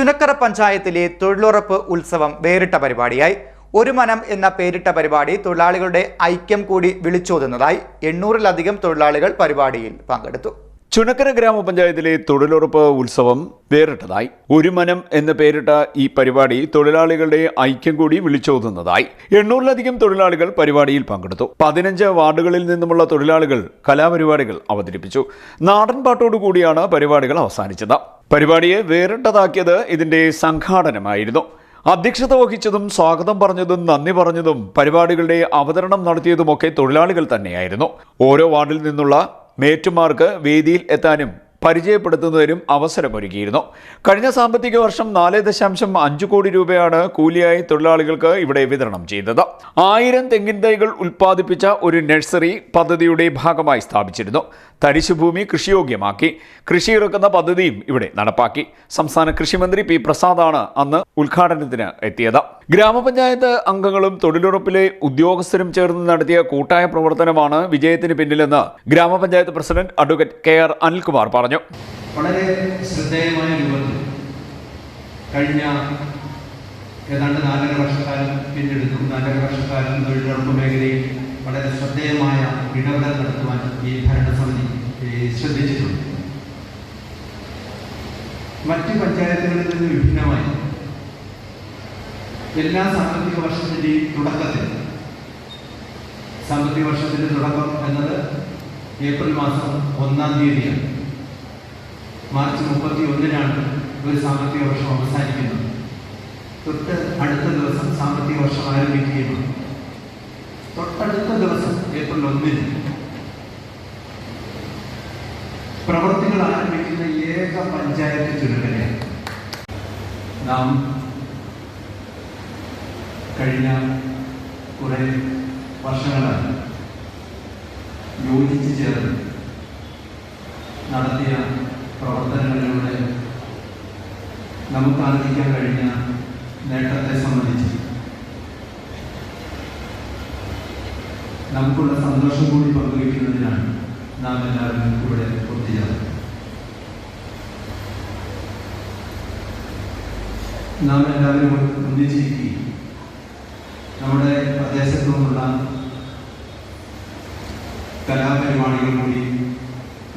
ചുനക്കര പഞ്ചായത്തിലെ തൊഴിലുറപ്പ് ഉത്സവം വേറിട്ട പരിപാടിയായി. ഒരു മനം എന്ന പേരിട്ട പരിപാടി തൊഴിലാളികളുടെ ഐക്യം കൂടി വിളിച്ചോതുന്നതായി എണ്ണൂറിലധികം തൊഴിലാളികൾ പരിപാടിയിൽ പങ്കെടുത്തു. ചുണക്കര ഗ്രാമപഞ്ചായത്തിലെ തൊഴിലുറപ്പ് ഉത്സവം വേറിട്ടതായി. ഒരു മനം എന്ന് പേരിട്ട ഈ പരിപാടി തൊഴിലാളികളുടെ ഐക്യം കൂടി വിളിച്ചോതുന്നതായി എണ്ണൂറിലധികം തൊഴിലാളികൾ പരിപാടിയിൽ പങ്കെടുത്തു. പതിനഞ്ച് വാർഡുകളിൽ നിന്നുമുള്ള തൊഴിലാളികൾ കലാപരിപാടികൾ അവതരിപ്പിച്ചു. നാടൻ പാട്ടോടുകൂടിയാണ് പരിപാടികൾ അവസാനിച്ചത്. പരിപാടിയെ വേറിട്ടതാക്കിയത് ഇതിന്റെ സംഘാടനമായിരുന്നു. അധ്യക്ഷത വഹിച്ചതും സ്വാഗതം പറഞ്ഞതും നന്ദി പറഞ്ഞതും പരിപാടികളുടെ അവതരണം നടത്തിയതുമൊക്കെ തൊഴിലാളികൾ തന്നെയായിരുന്നു. ഓരോ വാർഡിൽ നിന്നുള്ള മേറ്റുമാർക്ക് വേദിയിൽ എത്താനും പരിചയപ്പെടുത്തുന്നതിനും അവസരമൊരുക്കിയിരുന്നു. കഴിഞ്ഞ സാമ്പത്തിക വർഷം നാല് ദശാംശം അഞ്ച് കോടി രൂപയാണ് കൂലിയായി തൊഴിലാളികൾക്ക് ഇവിടെ വിതരണം ചെയ്തത്. ആയിരം തെങ്ങിൻ തൈകൾ ഉൽപ്പാദിപ്പിച്ച ഒരു നഴ്സറി പദ്ധതിയുടെ ഭാഗമായി സ്ഥാപിച്ചിരുന്നു. തരിശുഭൂമി കൃഷിയോഗ്യമാക്കി കൃഷി ഇറക്കുന്ന പദ്ധതിയും ഇവിടെ നടപ്പാക്കി. സംസ്ഥാന കൃഷിമന്ത്രി പി പ്രസാദാണ് അന്ന് ഉദ്ഘാടനത്തിന് എത്തിയത്. ഗ്രാമപഞ്ചായത്ത് അംഗങ്ങളും തൊഴിലുറപ്പിലെ ഉദ്യോഗസ്ഥരും ചേർന്ന് നടത്തിയ കൂട്ടായ പ്രവർത്തനമാണ് വിജയത്തിന് പിന്നിലെന്ന് ഗ്രാമപഞ്ചായത്ത് president advocate K R Anilkumar പറഞ്ഞു. വളരെ ശ്രദ്ധേയമായ രൂപത്തിൽ കഴിഞ്ഞ ഏതാണ്ട് നാലര വർഷക്കാലം പിന്നിടുന്നു. നാലര വർഷക്കാലം തൊഴിലുറപ്പ് മേഖലയിൽ വളരെ ശ്രദ്ധേയമായ ഇടപെടൽ നടത്തുവാൻ ഈ ഭരണസമിതി ശ്രദ്ധിച്ചിട്ടുണ്ട്. മറ്റ് പഞ്ചായത്തുകളിൽ നിന്ന് വിഭിന്നമായി എല്ലാ സാമ്പത്തിക വർഷത്തിന്റെയും തുടക്കത്തിൽ. സാമ്പത്തിക വർഷത്തിന്റെ തുടക്കം എന്നത് ഏപ്രിൽ മാസം ഒന്നാം തീയതിയാണ്. മാർച്ച് മുപ്പത്തി ഒന്നിനാണ് ഒരു സാമ്പത്തിക വർഷം അവസാനിക്കുന്നത്. തൊട്ട് അടുത്ത ദിവസം സാമ്പത്തിക വർഷം ആരംഭിക്കുകയുമാണ് തൊട്ടടുത്ത ദിവസം ഏപ്രിൽ ഒന്നിന് പ്രവർത്തികൾ ആരംഭിക്കുന്ന ഏക പഞ്ചായത്ത് ചുരുക്കനെയാണ് നാം കഴിഞ്ഞ കുറേ വർഷങ്ങളായി യോജിച്ച് ചേർന്ന് നടത്തിയ പ്രവർത്തനങ്ങളിലൂടെ നമുക്ക് ആർജിക്കാൻ കഴിഞ്ഞ നേട്ടത്തെ സംബന്ധിച്ച് നമുക്കുള്ള സന്തോഷം കൂടി പങ്കുവയ്ക്കുന്നതിനാണ് നാം എല്ലാവരും ഇവിടെ ഒത്തുചേർന്നത്. നാം എല്ലാവരും ഒന്നിച്ചിരിക്കുകയും പ്രദേശത്തു നിന്നുള്ള കലാപരിപാടികൾ കൂടി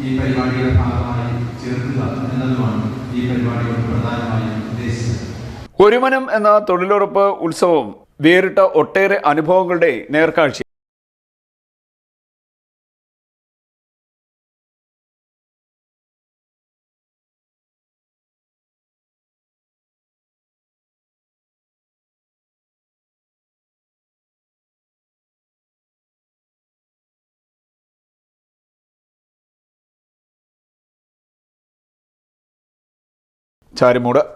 ഈ പരിപാടിയുടെ ഭാഗമായി ചേർക്കുക എന്നതുമാണ് ഈ പരിപാടിയോട് പ്രധാനമായും ഉദ്ദേശിച്ചത്. ഒരുമനം എന്ന തൊഴിലുറപ്പ് ഉത്സവം വേറിട്ട ഒട്ടേറെ അനുഭവങ്ങളുടെ നേർക്കാഴ്ച. ചാരുമൂട്.